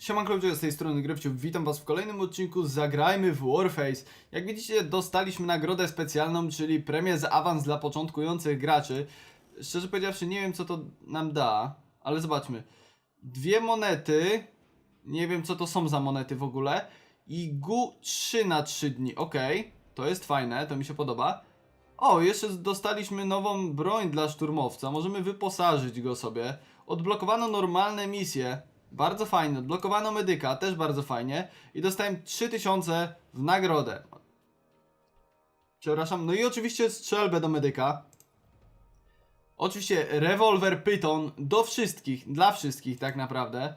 Siemanko ludzie, z tej strony Grybciu, witam was w kolejnym odcinku Zagrajmy w Warface. Jak widzicie, dostaliśmy nagrodę specjalną, czyli premię za awans dla początkujących graczy. Szczerze powiedziawszy, nie wiem co to nam da, ale zobaczmy. Dwie monety, nie wiem co to są za monety w ogóle, i GU 3 na 3 dni, ok, to jest fajne, to mi się podoba. O, jeszcze dostaliśmy nową broń dla szturmowca, możemy wyposażyć go sobie. Odblokowano normalne misje, bardzo fajnie. Odblokowano medyka, też bardzo fajnie. I dostałem 3000 w nagrodę. Przepraszam. No i oczywiście strzelbę do medyka. Oczywiście rewolwer Python do wszystkich, dla wszystkich tak naprawdę.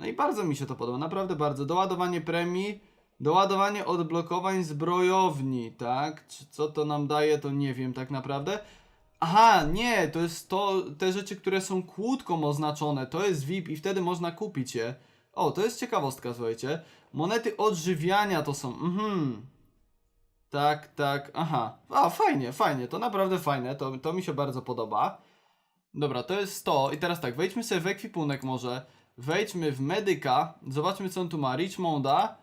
No i bardzo mi się to podoba, naprawdę bardzo. Doładowanie premii, doładowanie odblokowań zbrojowni, tak? Czy co to nam daje, to nie wiem tak naprawdę. Aha, nie, to jest to, te rzeczy, które są kłódką oznaczone, to jest VIP i wtedy można kupić je. O, to jest ciekawostka, słuchajcie. Monety odżywiania to są, mhm. Tak, tak, aha. A, fajnie, fajnie, to naprawdę fajne, to, to mi się bardzo podoba. Dobra, to jest 100 i teraz tak, wejdźmy sobie w ekwipunek może. Wejdźmy w medyka, zobaczmy co on tu ma. Richmonda,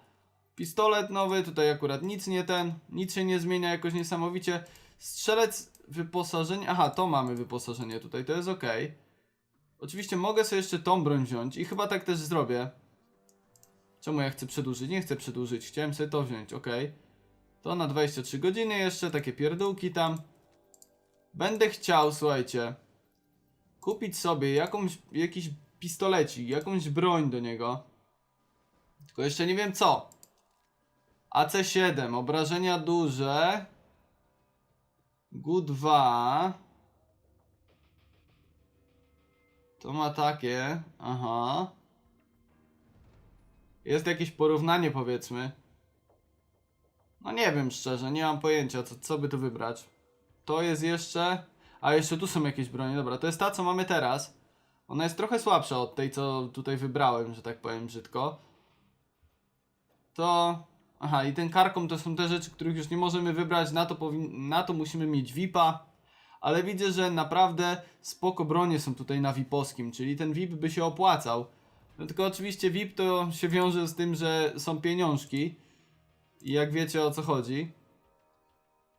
pistolet nowy, tutaj akurat nic nie ten, nic się nie zmienia jakoś niesamowicie. Strzelec wyposażenie, aha, to mamy wyposażenie tutaj, to jest ok. Oczywiście mogę sobie jeszcze tą broń wziąć i chyba tak też zrobię. Czemu ja chcę przedłużyć? Nie chcę przedłużyć, chciałem sobie to wziąć, ok. To na 23 godziny jeszcze, takie pierdółki tam. Będę chciał, słuchajcie, kupić sobie jakąś, jakiś pistolecik, jakąś broń do niego. Tylko jeszcze nie wiem co. AC7, obrażenia duże. GU2. To ma takie. Aha. Jest jakieś porównanie, powiedzmy. No nie wiem szczerze, nie mam pojęcia, co, co by tu wybrać. To jest jeszcze. A jeszcze tu są jakieś bronie. Dobra, to jest ta, co mamy teraz. Ona jest trochę słabsza od tej, co tutaj wybrałem, że tak powiem brzydko. To. Aha, i ten karkom to są te rzeczy, których już nie możemy wybrać. Na to, na to musimy mieć VIPa. Ale widzę, że naprawdę spoko bronie są tutaj na VIPowskim, czyli ten VIP by się opłacał. No tylko oczywiście VIP to się wiąże z tym, że są pieniążki. I jak wiecie o co chodzi.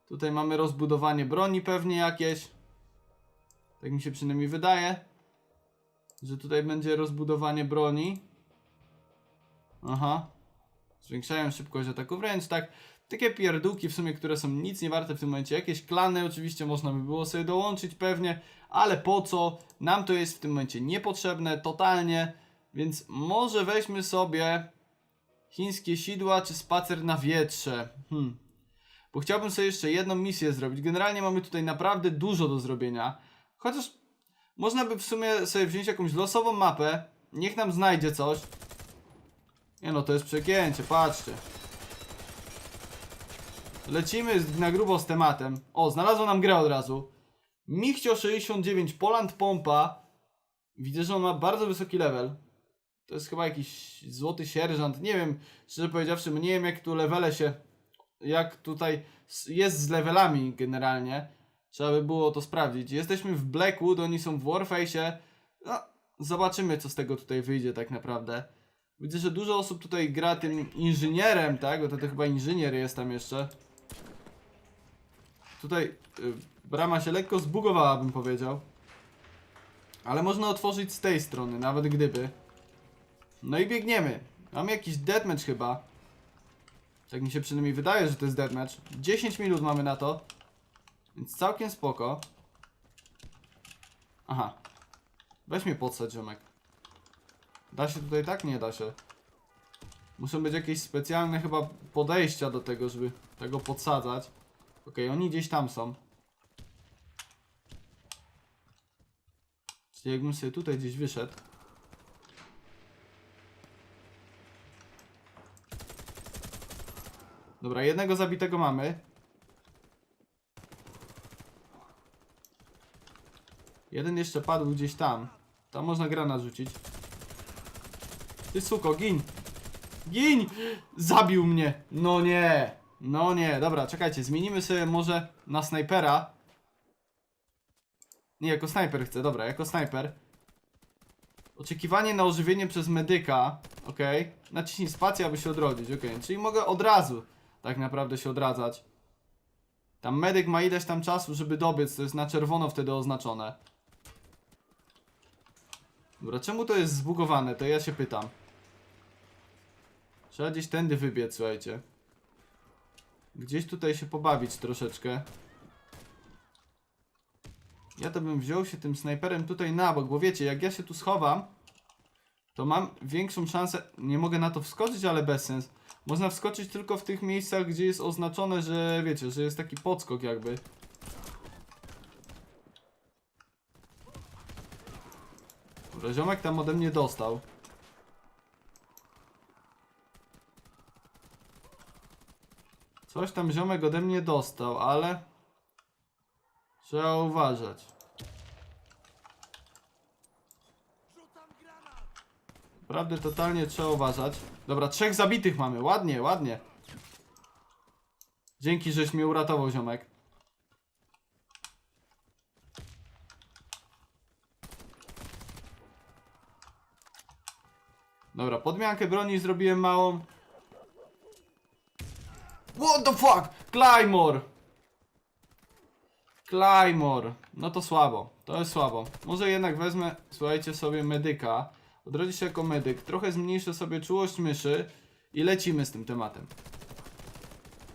Tutaj mamy rozbudowanie broni pewnie jakieś. Tak mi się przynajmniej wydaje. Że tutaj będzie rozbudowanie broni. Aha. Zwiększają szybkość ataku wręcz, tak. Takie pierdółki w sumie, które są nic nie warte w tym momencie. Jakieś klany oczywiście można by było sobie dołączyć pewnie, ale po co? Nam to jest w tym momencie niepotrzebne totalnie, więc może weźmy sobie chińskie sidła czy spacer na wietrze. Hmm. Bo chciałbym sobie jeszcze jedną misję zrobić. Generalnie mamy tutaj naprawdę dużo do zrobienia. Chociaż można by w sumie sobie wziąć jakąś losową mapę. Niech nam znajdzie coś. Nie no, to jest przegięcie, patrzcie. Lecimy na grubo z tematem. O, znalazło nam grę od razu. Michcio 69, Poland Pompa. Widzę, że on ma bardzo wysoki level. To jest chyba jakiś złoty sierżant. Nie wiem, szczerze powiedziawszy, nie wiem jak tu levele się... Jak tutaj jest z levelami generalnie. Trzeba by było to sprawdzić. Jesteśmy w Blackwood, oni są w Warface'ie. No, zobaczymy co z tego tutaj wyjdzie tak naprawdę. Widzę, że dużo osób tutaj gra tym inżynierem, tak? Bo to, to chyba inżynier jest tam jeszcze. Tutaj y, brama się lekko zbugowała, bym powiedział. Ale można otworzyć z tej strony, nawet gdyby. No i biegniemy. Mam jakiś deathmatch chyba. Tak mi się przynajmniej wydaje, że to jest deathmatch. 10 minut mamy na to. Więc całkiem spoko. Aha. Weź mnie podsadź, ziomek. Da się tutaj tak? Nie da się. Muszą być jakieś specjalne chyba podejścia do tego, żeby tego podsadzać. Okej, oni gdzieś tam są. Czyli jakbym sobie tutaj gdzieś wyszedł. Dobra, jednego zabitego mamy. Jeden jeszcze padł gdzieś tam. Tam można granat rzucić. Ty suko, gin! Gin! Zabił mnie! No nie! No nie, dobra, czekajcie, zmienimy sobie może na snajpera. Nie, jako snajper chcę, dobra, jako snajper. Oczekiwanie na ożywienie przez medyka. Okej. Naciśnij spację, aby się odrodzić. Okej. Czyli mogę od razu tak naprawdę się odradzać. Tam medyk ma ileś tam czasu, żeby dobiec. To jest na czerwono wtedy oznaczone. Dobra, czemu to jest zbugowane? To ja się pytam. Trzeba gdzieś tędy wybiec, słuchajcie. Gdzieś tutaj się pobawić troszeczkę. Ja to bym wziął się tym snajperem tutaj na bok, bo wiecie, jak ja się tu schowam, to mam większą szansę. Nie mogę na to wskoczyć, ale bez sens. Można wskoczyć tylko w tych miejscach, gdzie jest oznaczone, że wiecie, że jest taki podskok jakby. Dobra, ziomek tam ode mnie dostał. Coś tam ziomek ode mnie dostał, ale... Trzeba uważać. Naprawdę totalnie trzeba uważać. Dobra, trzech zabitych mamy. Ładnie, ładnie. Dzięki, żeś mnie uratował, ziomek. Dobra, podmiankę broni zrobiłem małą. What the fuck? Claymore! Claymore. No to słabo. To jest słabo. Może jednak wezmę, słuchajcie, sobie medyka. Odrodzi się jako medyk. Trochę zmniejszę sobie czułość myszy i lecimy z tym tematem.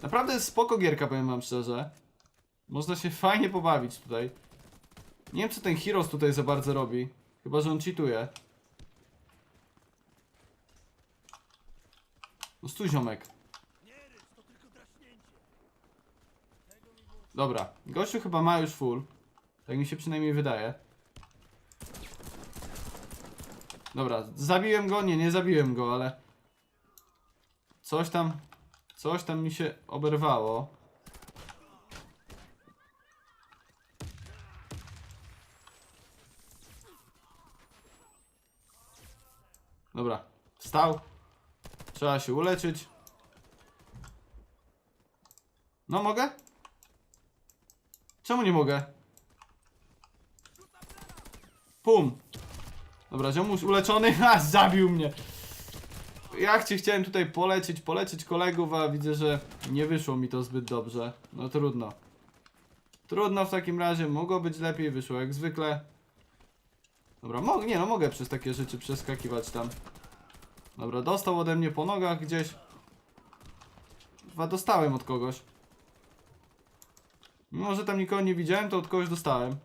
Naprawdę jest spoko gierka, powiem wam szczerze. Można się fajnie pobawić tutaj. Nie wiem, co ten Heroes tutaj za bardzo robi. Chyba, że on cheatuje. No stój, ziomek. Dobra, gościu chyba ma już full. Tak mi się przynajmniej wydaje. Dobra, zabiłem go? Nie, nie zabiłem go, ale... Coś tam... Coś tam mi się oberwało. Dobra, wstał. Trzeba się uleczyć. No mogę? Czemu nie mogę? Pum. Dobra, ziomuś uleczony. Ha, zabił mnie. Ja chci- chciałem tutaj polecieć, polecieć kolegów, a widzę, że nie wyszło mi to zbyt dobrze. No trudno. Trudno w takim razie, mogło być lepiej, wyszło jak zwykle. Dobra, mogę, nie no, mogę przez takie rzeczy przeskakiwać tam. Dobra, dostał ode mnie po nogach gdzieś. Chyba dostałem od kogoś. Mimo, że tam nikogo nie widziałem, to od kogoś dostałem.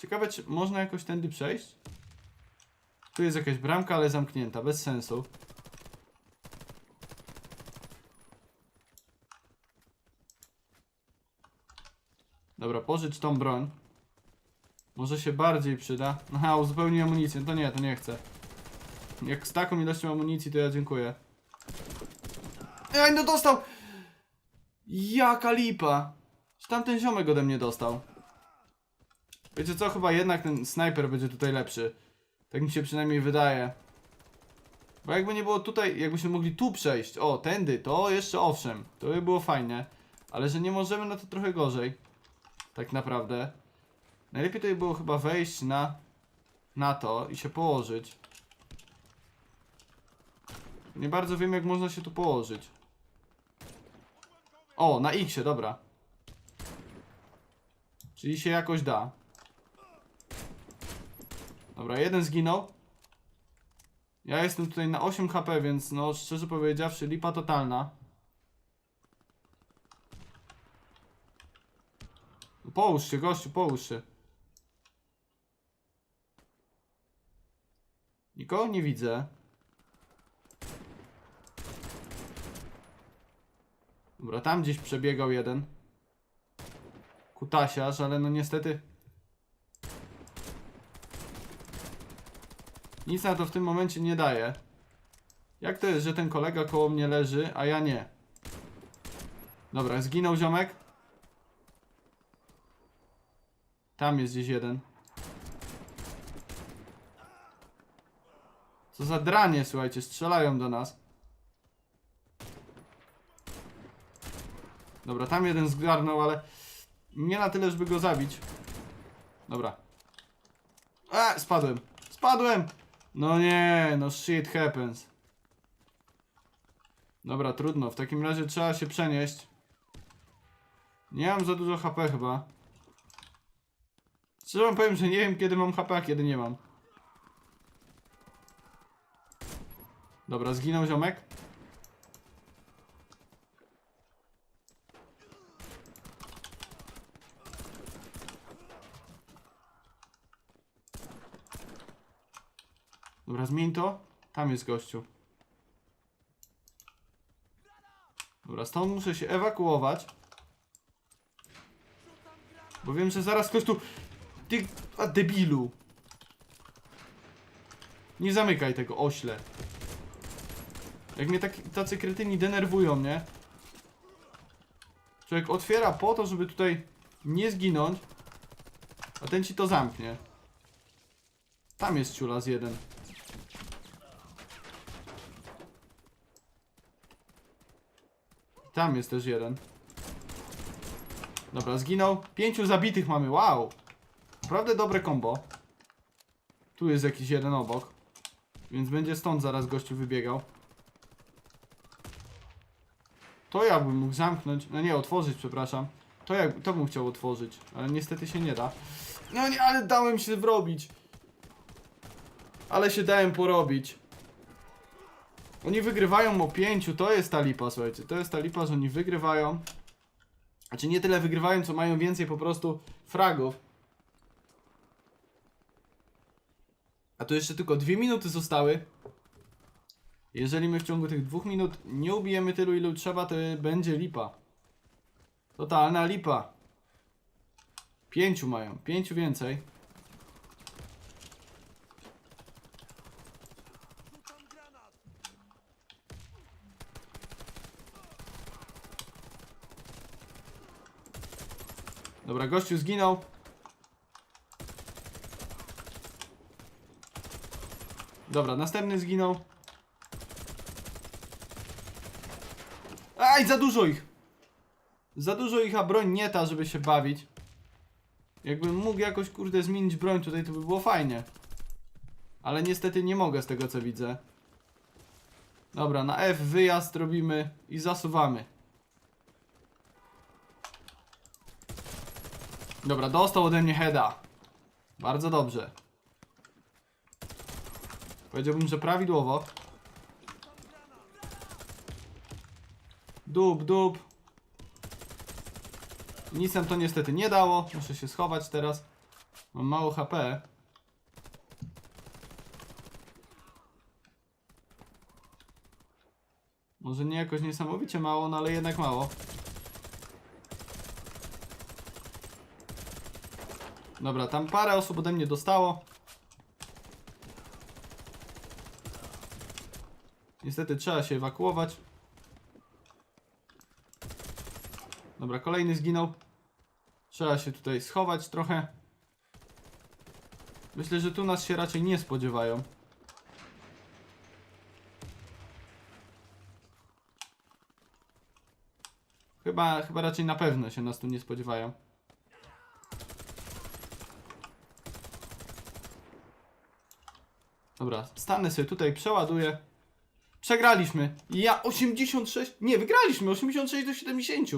Ciekawe, czy można jakoś tędy przejść? Tu jest jakaś bramka, ale zamknięta, bez sensu. Dobra, pożycz tą broń. Może się bardziej przyda. Aha, uzupełnij amunicję. To nie, to nie chcę. Jak z taką ilością amunicji, to ja dziękuję. Ej, no dostał! Jaka lipa! Czy tamten ziomek ode mnie dostał? Wiecie co, chyba jednak ten snajper będzie tutaj lepszy. Tak mi się przynajmniej wydaje. Bo jakby nie było tutaj, jakbyśmy mogli tu przejść, o, tędy, to jeszcze owszem, to by było fajnie. Ale że nie możemy, no to trochę gorzej. Tak naprawdę. Najlepiej tutaj było chyba wejść na, na to i się położyć. Nie bardzo wiem, jak można się tu położyć. O, na X, dobra. Czyli się jakoś da. Dobra, jeden zginął. Ja jestem tutaj na 8 HP, więc no szczerze powiedziawszy, lipa totalna. No Połóż się, gościu, połóż się. Nikogo nie widzę. Dobra, tam gdzieś przebiegał jeden. Kutasiarz, ale no niestety... Nic na to w tym momencie nie daje. Jak to jest, że ten kolega koło mnie leży, a ja nie? Dobra, zginął ziomek. Tam jest gdzieś jeden. Co za dranie, słuchajcie, strzelają do nas. Dobra, tam jeden zgarnął, ale nie na tyle, żeby go zabić. Dobra. A, spadłem. Spadłem! No nie, no shit happens. Dobra, trudno. W takim razie trzeba się przenieść. Nie mam za dużo HP chyba. Szczerze wam powiem, że nie wiem kiedy mam HP, a kiedy nie mam. Dobra, zginął ziomek. Zmień to. Tam jest gościu. Dobra, stąd muszę się ewakuować. Bo wiem, że zaraz ktoś tu... Ty... A debilu. Nie zamykaj tego, ośle. Jak mnie tak, tacy kretyni denerwują, nie? Człowiek otwiera po to, żeby tutaj nie zginąć, a ten ci to zamknie. Tam jest ciulas jeden. Tam jest też jeden. Dobra, zginął. Pięciu zabitych mamy, wow. Naprawdę dobre combo. Tu jest jakiś jeden obok. Więc będzie stąd zaraz gościu wybiegał. To ja bym mógł zamknąć. No nie, otworzyć, przepraszam. To ja to bym chciał otworzyć, ale niestety się nie da. No nie, ale dałem się wrobić. Ale się dałem porobić. Oni wygrywają o pięciu, to jest ta lipa, słuchajcie. To jest ta lipa, że oni wygrywają. Znaczy nie tyle wygrywają, co mają więcej po prostu fragów. A tu jeszcze tylko dwie minuty zostały. Jeżeli my w ciągu tych dwóch minut nie ubijemy tylu, ilu trzeba, to będzie lipa. Totalna lipa. Pięciu mają, pięciu więcej. Dobra, gościu zginął. Dobra, następny zginął. Aj, za dużo ich! Za dużo ich, a broń nie ta, żeby się bawić. Jakbym mógł jakoś, kurde, zmienić broń tutaj, to by było fajnie. Ale niestety nie mogę z tego, co widzę. Dobra, na F wyjazd robimy i zasuwamy. Dobra, dostał ode mnie heada. Bardzo dobrze. Powiedziałbym, że prawidłowo. Dup, dup. Nic nam to niestety nie dało. Muszę się schować teraz. Mam mało HP. Może nie jakoś niesamowicie mało, no ale jednak mało. Dobra, tam parę osób ode mnie dostało. Niestety trzeba się ewakuować. Dobra, kolejny zginął. Trzeba się tutaj schować trochę. Myślę, że tu nas się raczej nie spodziewają. Chyba, chyba raczej na pewno się nas tu nie spodziewają. Dobra, stanę sobie tutaj, przeładuję. Przegraliśmy. Ja 86. Nie, wygraliśmy 86 do 70.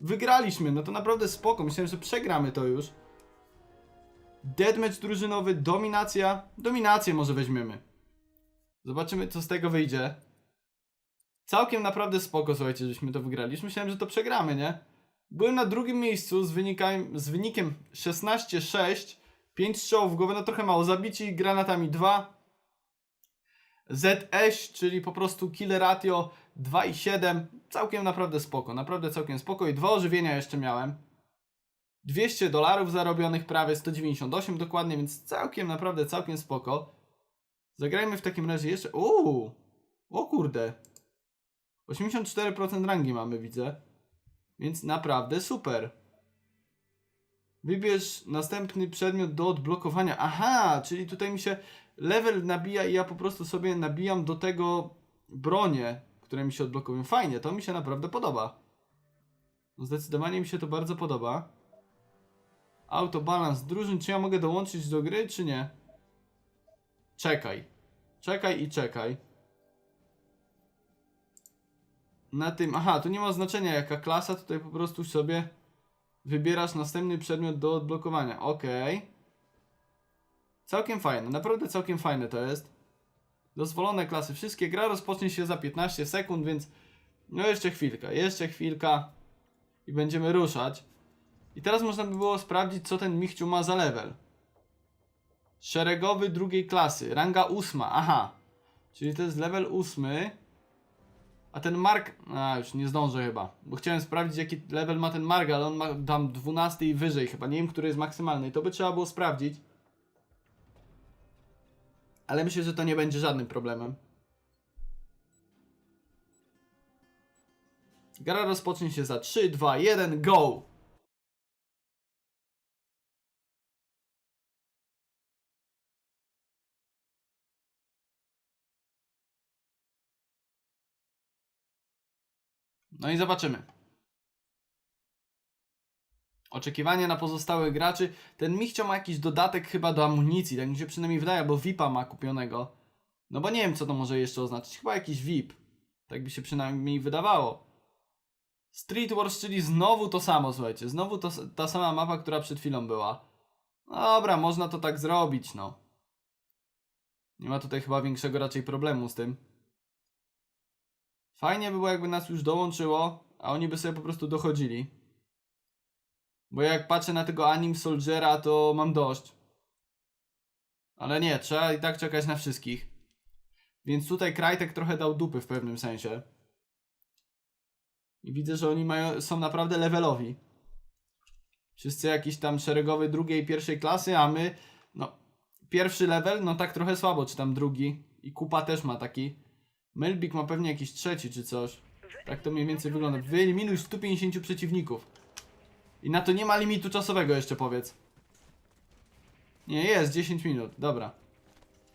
Wygraliśmy, no to naprawdę spoko. Myślałem, że przegramy to już. Deadmatch drużynowy, dominacja. Dominację może weźmiemy. Zobaczymy, co z tego wyjdzie. Całkiem naprawdę spoko, słuchajcie, żeśmy to wygrali. Już myślałem, że to przegramy, nie? Byłem na drugim miejscu z, wynikiem, z wynikiem 16-6. 5 strzałów w głowę, no trochę mało. Zabici granatami 2. ZS, czyli po prostu kill ratio 2,7. Całkiem naprawdę spoko, naprawdę całkiem spoko. I dwa ożywienia jeszcze miałem. 200 dolarów zarobionych, prawie 198 dokładnie, więc całkiem naprawdę całkiem spoko. Zagrajmy w takim razie jeszcze. Uuu! O kurde. 84% rangi mamy, widzę. Więc naprawdę super. Wybierz następny przedmiot do odblokowania. Aha, czyli tutaj mi się level nabija i ja po prostu sobie nabijam do tego bronie, które mi się odblokowują. Fajnie, to mi się naprawdę podoba. No zdecydowanie mi się to bardzo podoba. Autobalans drużyn. Czy ja mogę dołączyć do gry, czy nie? Czekaj. Czekaj i czekaj. Na tym. Aha, tu nie ma znaczenia jaka klasa. Tutaj po prostu sobie wybierasz następny przedmiot do odblokowania. Okej. Całkiem fajne. Naprawdę całkiem fajne to jest. Dozwolone klasy wszystkie. Gra rozpocznie się za 15 sekund, więc no jeszcze chwilkę, jeszcze chwilka i będziemy ruszać. I teraz można by było sprawdzić, co ten Michciu ma za level. Szeregowy drugiej klasy, ranga ósma, aha. Czyli to jest level ósmy. A ten Mark, a już nie zdążę chyba, bo chciałem sprawdzić jaki level ma ten Mark, ale on ma tam 12 i wyżej chyba, nie wiem, który jest maksymalny. To by trzeba było sprawdzić. Ale myślę, że to nie będzie żadnym problemem. Gra rozpocznie się za 3, 2, 1, go! No i zobaczymy. Oczekiwania na pozostałych graczy. Ten Michcio ma jakiś dodatek chyba do amunicji, tak mi się przynajmniej wydaje, bo VIPa ma kupionego. No bo nie wiem, co to może jeszcze oznaczać. Chyba jakiś VIP. Tak by się przynajmniej wydawało. Street Wars, czyli znowu to samo, słuchajcie. Znowu to, ta sama mapa, która przed chwilą była. Dobra, można to tak zrobić, no. Nie ma tutaj chyba większego raczej problemu z tym. Fajnie by było, jakby nas już dołączyło, a oni by sobie po prostu dochodzili. Bo jak patrzę na tego Anim Soldiera, to mam dość. Ale nie, trzeba i tak czekać na wszystkich. Więc tutaj Krajtek trochę dał dupy w pewnym sensie. I widzę, że oni mają, są naprawdę levelowi. Wszyscy jakiś tam szeregowy drugiej, pierwszej klasy, a my, no, pierwszy level, no tak trochę słabo, czy tam drugi. I Kupa też ma taki. Melbik ma pewnie jakiś trzeci czy coś. Tak to mniej więcej wygląda. Wyeliminuj 150 przeciwników. I na to nie ma limitu czasowego jeszcze powiedz. Nie, jest 10 minut, dobra.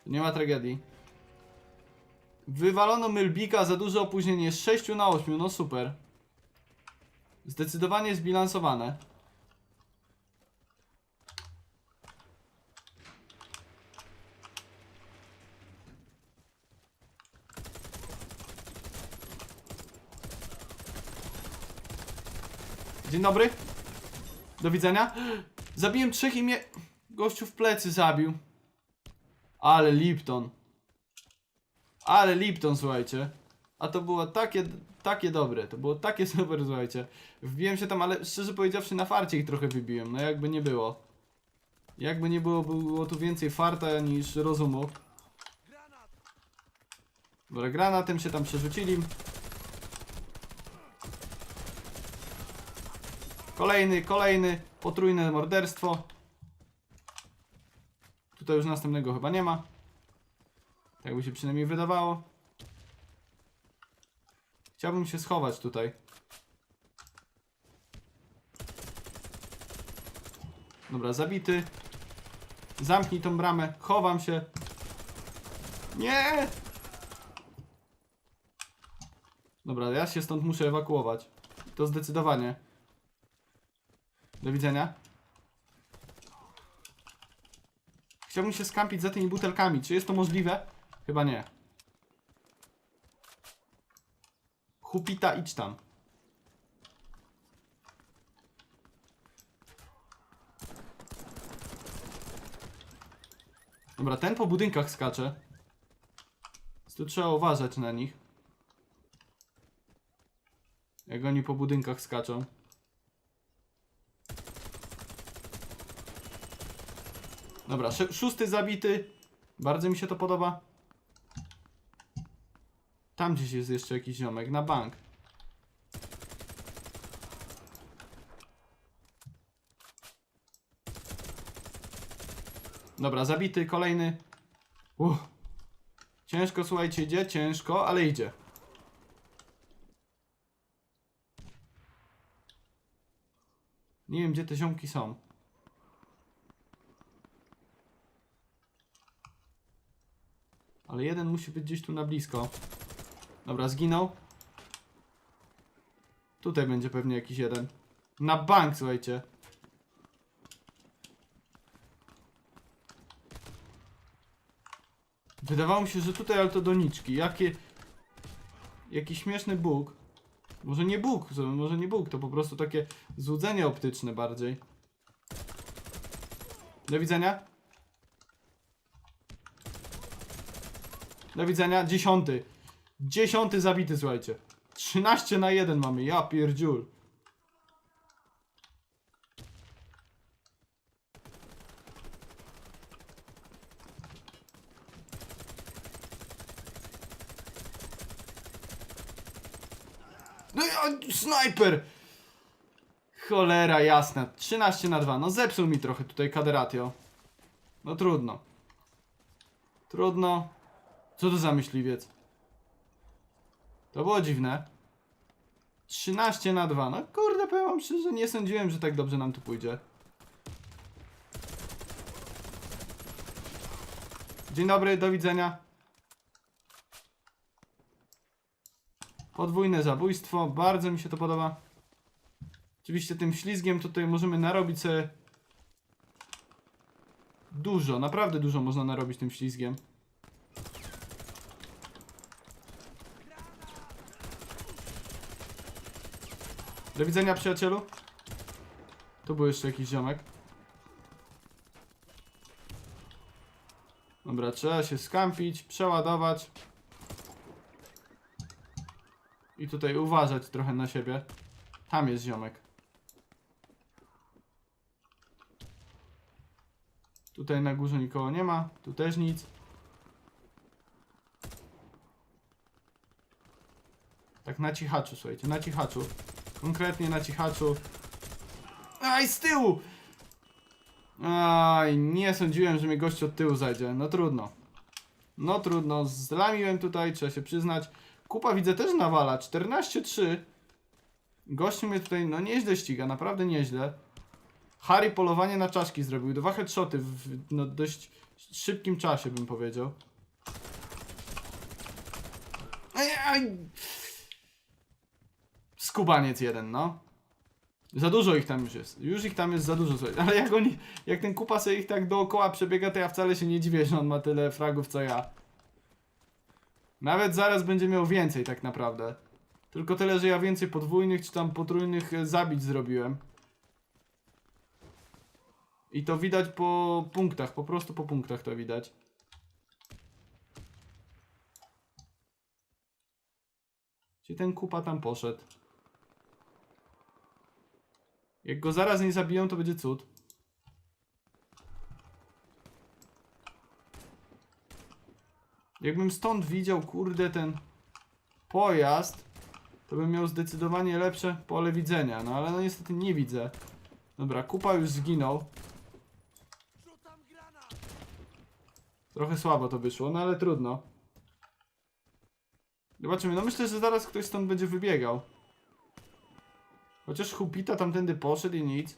Nie ma tragedii. Wywalono Mylbika za duże opóźnienie z 6 na 8, no super. Zdecydowanie zbilansowane. Dzień dobry. Do widzenia. Zabiłem trzech i mnie gościu w plecy zabił. Ale Lipton. Ale Lipton, słuchajcie. A to było takie, takie dobre. To było takie super, słuchajcie. Wbiłem się tam, ale szczerze powiedziawszy na farcie ich trochę wybiłem. No jakby nie było. Jakby nie było, było tu więcej farta niż rozumu. Dobra, granatem się tam przerzucili. Kolejny, kolejny, potrójne morderstwo. Tutaj już następnego chyba nie ma. Tak by się przynajmniej wydawało. Chciałbym się schować tutaj. Dobra, zabity. Zamknij tą bramę. Chowam się. Nie! Dobra, ja się stąd muszę ewakuować. To zdecydowanie. Do widzenia. Chciałbym się skampić za tymi butelkami. Czy jest to możliwe? Chyba nie. Hupita, idź tam. Dobra, ten po budynkach skacze. Więc tu trzeba uważać na nich. Jak oni po budynkach skaczą. Dobra, sz- szósty zabity. Bardzo mi się to podoba. Tam gdzieś jest jeszcze jakiś ziomek, na bank. Dobra, zabity, kolejny. Uff. Ciężko, słuchajcie, idzie, ciężko, ale idzie. Nie wiem, gdzie te ziomki są. Ale jeden musi być gdzieś tu na blisko. Dobra, zginął. Tutaj będzie pewnie jakiś jeden. Na bank, słuchajcie. Wydawało mi się, że tutaj ale to doniczki. Jakie... Jaki śmieszny bóg. Może nie bóg, może nie bóg, to po prostu takie złudzenie optyczne bardziej. Do widzenia. Do widzenia. Dziesiąty. Dziesiąty zabity, słuchajcie. 13 na 1 mamy, ja pierdziul. No i snajper! Cholera jasna. 13 na 2. No zepsuł mi trochę tutaj kaderatio. No trudno. Trudno. Co to za myśliwiec? To było dziwne. 13 na 2. No kurde, powiem wam szczerze, nie sądziłem, że tak dobrze nam tu pójdzie. Dzień dobry, do widzenia. Podwójne zabójstwo, bardzo mi się to podoba. Oczywiście tym ślizgiem tutaj możemy narobić sobie dużo, naprawdę dużo można narobić tym ślizgiem. Do widzenia przyjacielu. Tu był jeszcze jakiś ziomek. Dobra, trzeba się skampić, przeładować. I tutaj uważać trochę na siebie. Tam jest ziomek. Tutaj na górze nikogo nie ma. Tu też nic. Tak na cichaczu, słuchajcie, na cichaczu. Konkretnie na cichaczu. Aj, z tyłu! Aj, nie sądziłem, że mnie gość od tyłu zajdzie. No trudno. No trudno, zlamiłem tutaj, trzeba się przyznać. Kupa widzę też nawala, 14-3. Gościu mnie tutaj, no nieźle ściga, naprawdę nieźle. Harry polowanie na czaszki zrobił, dwa headshoty w no, dość szybkim czasie bym powiedział. Aj, aj. Skubaniec jeden, no. Za dużo ich tam już jest. Już ich tam jest za dużo, słuchaj. Ale jak oni, jak ten kupa sobie ich tak dookoła przebiega, to ja wcale się nie dziwię, że on ma tyle fragów co ja. Nawet zaraz będzie miał więcej tak naprawdę. Tylko tyle, że ja więcej podwójnych czy tam potrójnych e, zabić zrobiłem. I to widać po punktach, po prostu po punktach to widać. Gdzie ten kupa tam poszedł? Jak go zaraz nie zabiją, to będzie cud. Jakbym stąd widział, kurde, ten pojazd, to bym miał zdecydowanie lepsze pole widzenia. No ale no niestety nie widzę. Dobra, kupa już zginął. Trochę słabo to wyszło, no ale trudno. Zobaczymy, no myślę, że zaraz ktoś stąd będzie wybiegał. Chociaż Chupita tamtędy poszedł i nic.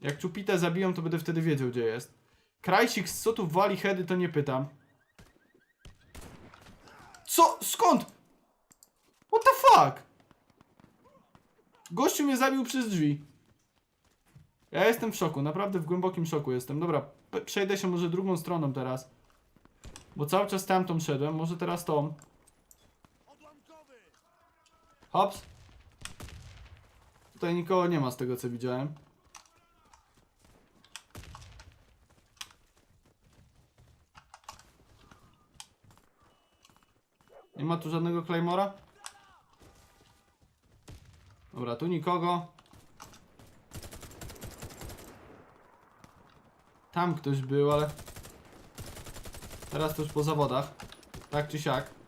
Jak Chupita zabiją, to będę wtedy wiedział, gdzie jest. Krajsik z co tu wali heady, to nie pytam. Co? Skąd? What the fuck? Gościu mnie zabił przez drzwi. Ja jestem w szoku, naprawdę w głębokim szoku jestem. Dobra, przejdę się może drugą stroną teraz. Bo cały czas tamtą szedłem, może teraz tą. Hops. Tutaj nikogo nie ma z tego co widziałem. Nie ma tu żadnego Claymora? Dobra, tu nikogo. Tam ktoś był, ale... Teraz to już po zawodach. Tak czy siak.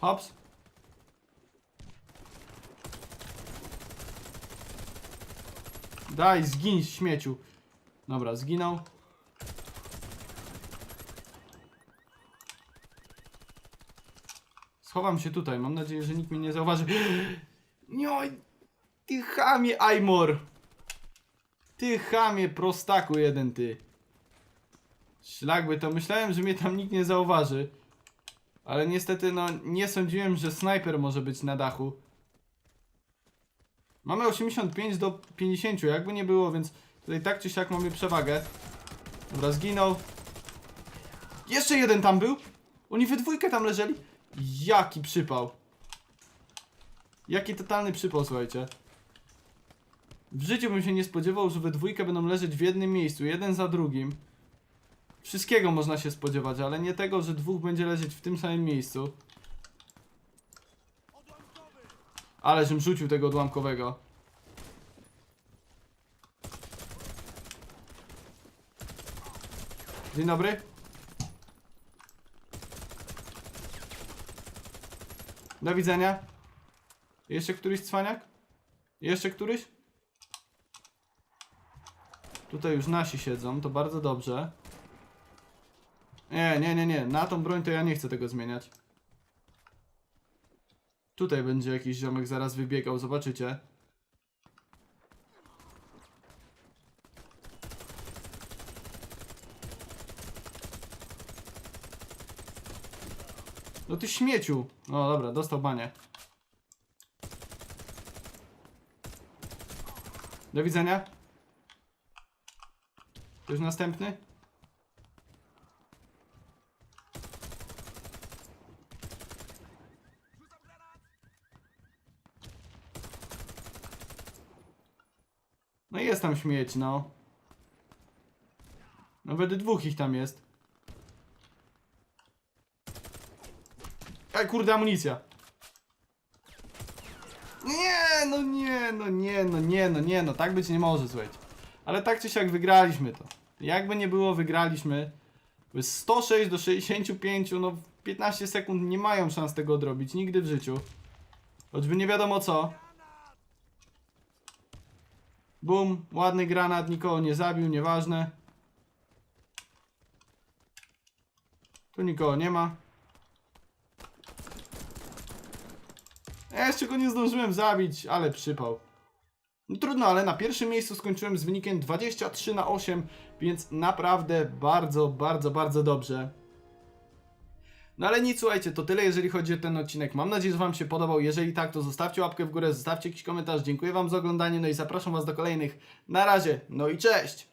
Hops. Daj, zgiń śmieciu. Dobra, zginął. Schowam się tutaj, mam nadzieję, że nikt mnie nie zauważy. Nioj, ty chamie Aimor. Ty chamie prostaku jeden ty. Szlak by to myślałem, że mnie tam nikt nie zauważy. Ale niestety no nie sądziłem, że snajper może być na dachu. Mamy 85 do 50, jakby nie było, więc Tutaj tak czy siak mamy przewagę. Dobra, zginął. Jeszcze jeden tam był. Oni we dwójkę tam leżeli. Jaki przypał. Jaki totalny przypał, słuchajcie. W życiu bym się nie spodziewał, że we dwójkę będą leżeć w jednym miejscu, jeden za drugim. Wszystkiego można się spodziewać, ale nie tego, że dwóch będzie leżeć w tym samym miejscu. Ale żem rzucił tego odłamkowego. Dzień dobry. Do widzenia. Jeszcze któryś cwaniak? Jeszcze któryś? Tutaj już nasi siedzą, to bardzo dobrze. Nie, nie, nie, nie. Na tą broń to ja nie chcę tego zmieniać. Tutaj będzie jakiś ziomek zaraz wybiegał, zobaczycie. No ty śmieciu. No dobra, dostał banie. Do widzenia. Ktoś następny? Jest tam śmieć, no. Nawet dwóch ich tam jest. Ej, kurde, amunicja. Nie, no nie, no nie, no nie, no nie, no tak być nie może, słuchajcie. Ale tak czy siak wygraliśmy to. Jakby nie było, wygraliśmy. Bo jest 106 do 65, no w 15 sekund nie mają szans tego odrobić, nigdy w życiu. Choćby nie wiadomo co. Bum, ładny granat, nikogo nie zabił, nieważne. Tu nikogo nie ma. Jeszcze go nie zdążyłem zabić, ale przypał. No trudno, ale na pierwszym miejscu skończyłem z wynikiem 23 na 8, więc naprawdę bardzo, bardzo, bardzo dobrze. No ale nic, słuchajcie, to tyle jeżeli chodzi o ten odcinek. Mam nadzieję, że Wam się podobał. Jeżeli tak, to zostawcie łapkę w górę, zostawcie jakiś komentarz. Dziękuję Wam za oglądanie, no i zapraszam Was do kolejnych. Na razie, no i cześć!